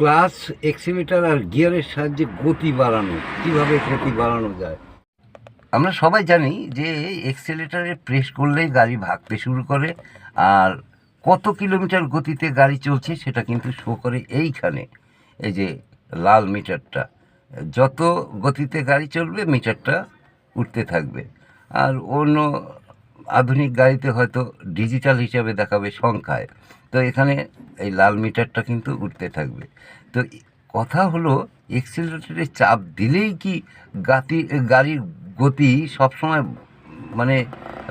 Class এক্সিমিটার আর গিয়ারের সাহায্যে গতি বাড়ানো, কীভাবে গতি বাড়ানো যায়? আমরা সবাই জানি যে এক্সেলেটারে প্রেস করলেই গাড়ি ভাগতে শুরু করে, আর কত কিলোমিটার গতিতে গাড়ি চলছে সেটা কিন্তু শো করে এইখানে, এই যে লাল মিটারটা। যত গতিতে গাড়ি চলবে, মিটারটা উঠতে থাকবে। আর অন্য আধুনিক গাড়িতে হয়তো ডিজিটাল হিসাবে দেখাবে সংখ্যায়। তো এখানে এই লাল মিটারটা কিন্তু উঠতে থাকবে। তো কথা হলো এক্সিলারেটরে চাপ দিলেই কি গাতি, গাড়ির গতি সবসময় মানে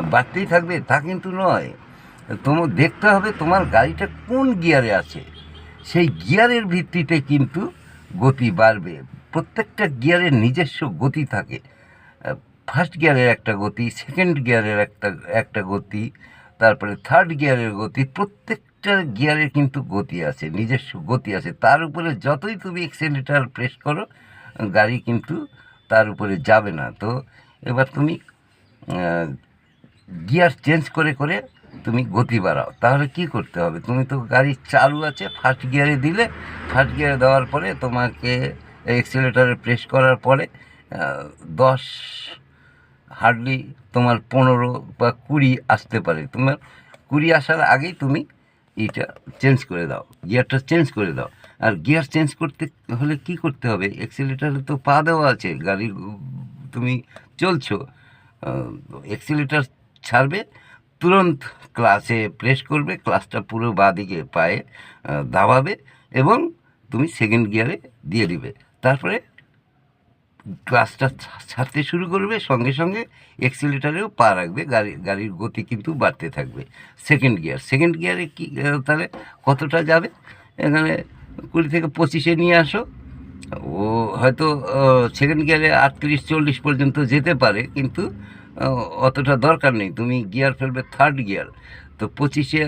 বাড়তেই থাকবে? তা কিন্তু নয়। তোমার দেখতে হবে তোমার গাড়িটা কোন গিয়ারে আছে। সেই গিয়ারের ভিত্তিতে কিন্তু গতি বাড়বে। প্রত্যেকটা গিয়ারের নিজস্ব গতি থাকে। ফার্স্ট গিয়ারের একটা গতি সেকেন্ড গিয়ারের একটা একটা গতি, তারপরে থার্ড গিয়ারের গতি, প্রত্যেকটা গিয়ারের কিন্তু গতি আছে, নিজস্ব গতি আছে। তার উপরে যতই তুমি এক্সেলেটার প্রেস করো, গাড়ি কিন্তু তার উপরে যাবে না। তো এবার তুমি গিয়ার চেঞ্জ করে করে তুমি গতি বাড়াও। তাহলে কি করতে হবে? তুমি তো গাড়ি চালু আছে ফার্স্ট গিয়ারে দিলে ফার্স্ট গিয়ারে দেওয়ার পরে তোমাকে এক্সেলেটারে প্রেস করার পরে দশ হার্ডলি তোমার পনেরো বা কুড়ি আসতে পারে। তোমার কুড়ি আসার আগেই তুমি এইটা চেঞ্জ করে দাও গিয়ারটা চেঞ্জ করে দাও। আর গিয়ার চেঞ্জ করতে হলে কি করতে হবে? এক্সিলেটারে তো পা দেওয়া আছে গাড়ি তুমি চলছো। এক্সিলেটার ছাড়বে, তুরন্ত ক্লাসে প্রেস করবে ক্লাসটা পুরো বাঁ দিকে পায়ে দাবাবে এবং তুমি সেকেন্ড গিয়ারে দিয়ে দিবে। তারপরে ক্লাসটা ছাড়তে শুরু করবে, সঙ্গে সঙ্গে এক্সিলেটারেও পা রাখবে, গাড়ি, গাড়ির গতি কিন্তু বাড়তে থাকবে। সেকেন্ড গিয়ার সেকেন্ড গিয়ারে কি তাহলে কতটা যাবে? এখানে কুড়ি থেকে পঁচিশে নিয়ে আসো। ও হয়তো সেকেন্ড গিয়ারে আটত্রিশ, চল্লিশ পর্যন্ত যেতে পারে, কিন্তু অতটা দরকার নেই। তুমি গিয়ার ফেলবে থার্ড গিয়ার তো পঁচিশে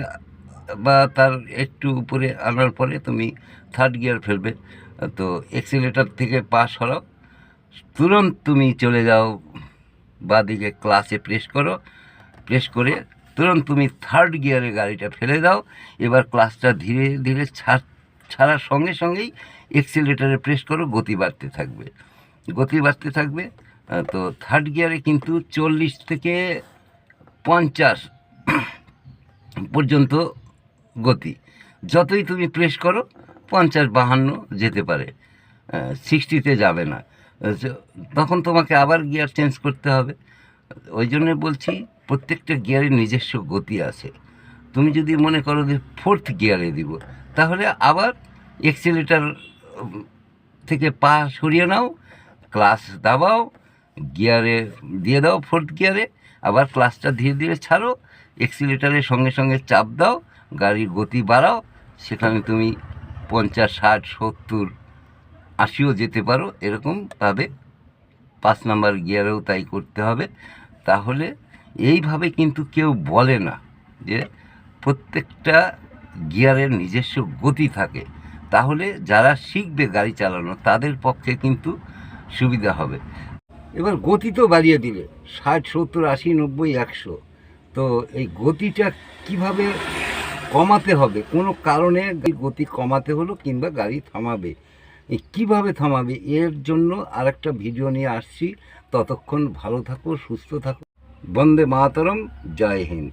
বা তার একটু উপরে আনার পরে তুমি থার্ড গিয়ার ফেলবে। তো এক্সিলেটার থেকে পা সরাও। তুরন্ত তুমি চলে যাও, বাদিকে ক্লাসে প্রেস করো। প্রেস করে তুরন্ত তুমি থার্ড গিয়ারে গাড়িটা ফেলে দাও। এবার ক্লাসটা ধীরে ধীরে ছাড় ছাড়ার সঙ্গে সঙ্গেই এক্সিলেটারে প্রেস করো, গতি বাড়তে থাকবে। গতি বাড়তে থাকবে তো থার্ড গিয়ারে কিন্তু চল্লিশ থেকে পঞ্চাশ পর্যন্ত গতি। যতই তুমি প্রেস করো, পঞ্চাশ বাহান্ন যেতে পারে। সিক্সটিতে যাবে না। তখন তোমাকে আবার গিয়ার চেঞ্জ করতে হবে। ওই জন্য বলছি, প্রত্যেকটা গিয়ারের নিজস্ব গতি আছে। তুমি যদি মনে করো যে ফোর্থ গিয়ারে দিব, তাহলে আবার এক্সিলেটার থেকে পা সরিয়ে নাও ক্লাস দাবাও গিয়ারে দিয়ে দাও ফোর্থ গিয়ারে আবার ক্লাসটা ধীরে ধীরে ছাড়ো এক্সিলেটারের সঙ্গে সঙ্গে চাপ দাও, গাড়ির গতি বাড়াও, সেখানে তুমি পঞ্চাশ, ষাট, সত্তর আশিও যেতে পারো এরকমভাবে পাঁচ নাম্বার গিয়ারেও তাই করতে হবে। তাহলে এইভাবে কিন্তু কেউ বলে না যে প্রত্যেকটা গিয়ারের নিজস্ব গতি থাকে। তাহলে যারা শিখবে গাড়ি চালানো, তাদের পক্ষে কিন্তু সুবিধা হবে। এবার গতি তো বাড়িয়ে দিলে, ষাট, সত্তর, আশি, নব্বই, একশো। তো এই গতিটা কীভাবে কমাতে হবে? কোনো কারণে গতি কমাতে হলো কিংবা গাড়ি থামাবে? কীভাবে থামাবে? এর জন্য আরেকটা ভিডিও নিয়ে আসছি। ততক্ষণ ভালো থাকো, সুস্থ থাকো। বন্দে মাতরম, জয় হিন্দ।